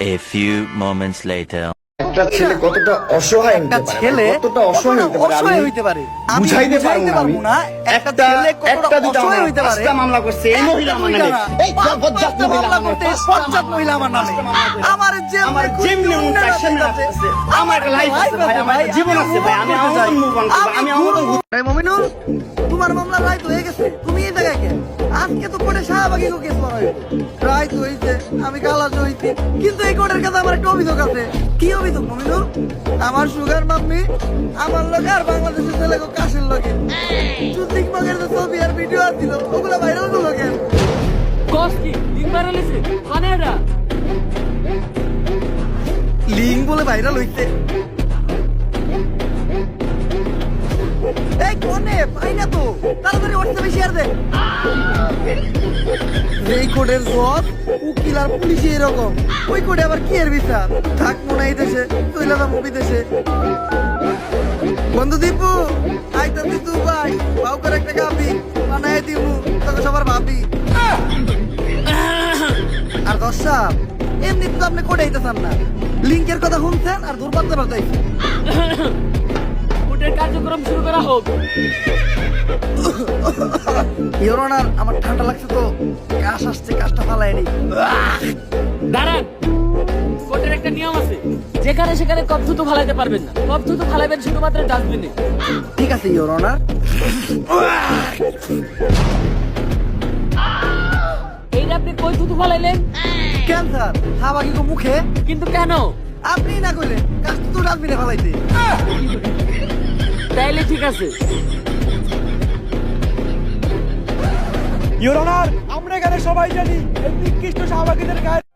A few moments later. একটা ছেলে কতটা অসহায় হতে পারে ছেলে কতটা অসহায় হতে পারে? অসহায় হইতে পারে। বুঝাইতে পারব না আমি। একটা ছেলে কতটা অসহায় মামলা, হইতে পারে। পাঁচটা মামলা করছে এই মহিলা আমার নামে। এই বজ্জাত মহিলা মামলা আমার করতে বজ্জাত মহিলা আমার নামে। আমার যে আমার যেমনি মন চায় সেমনি আমার একটা life আছে ভাই, আমার জীবন আছে ভাই, আমি আমার move on আমি আমার। এই মমিনুল তোমার মামলা রায় তো হয়ে গেছে। আজকে তো কোর্টে শাহবাগি কেস করা হয়েছে। রায় তো হয়েছে আমি কালাজ হইছি কিন্তু এই কোর্টের কাছে আমার একটা অভিযোগ আছে। কি অভিযোগ মমিনুল? আমার সুগার মাম্মি আমার লোক আর বাংলাদেশের ছেলে কাশের লোকে মগের যে ছবি আর ভিডিও আসছিল ওগুলো ভাইরাল করল কেন? কস কি? লিঙ্ক বলে ভাইরাল হইছে এই কোনে পাই না তো। তাড়াতাড়ি হোয়াটসঅ্যাপে শেয়ার দে। কোডের জব উকিল আর পুলিশ এরকম। ওই কোডে আবার কি এর বিচার? থাক মনে এই দেশে তুইলা যাব বিদেশে। বন্ধু দীপু বাউ করে একটা গাবি দিমু তোকে সবার ভাবি। আর দর্শক এমনি তো আপনি কোডে আইতেছেন না। লিঙ্কের কথা শুনছেন আর দুর্বলতা বার্তাইছেন কোর্টের কার্যক্রম শুরু করা হোক। ইওর আমার ঠান্ডা লাগছে তো। কাশ আসছে কাশটা দাঁড়ান। কোর্টের একটা নিয়ম আছে। যেখানে সেখানে কপ থুতু ফালাইতে পারবেন না। কপ থুতু ফালাইবেন শুধুমাত্র ডাস্টবিনে। ঠিক আছে ইওর অনার এইটা আপনি কই থুতু ফালাইলেন? ক্যান্সার কি গো মুখে? কিন্তু কেন? আপনি না কইলেন কাশ তো ডাস্টবিনে ফালাইতে। তাইলে ঠিক আছে। ইউর অনার আমরা এখানে সবাই জানি এই নিকৃষ্ট শাহবাগীদের গায়ে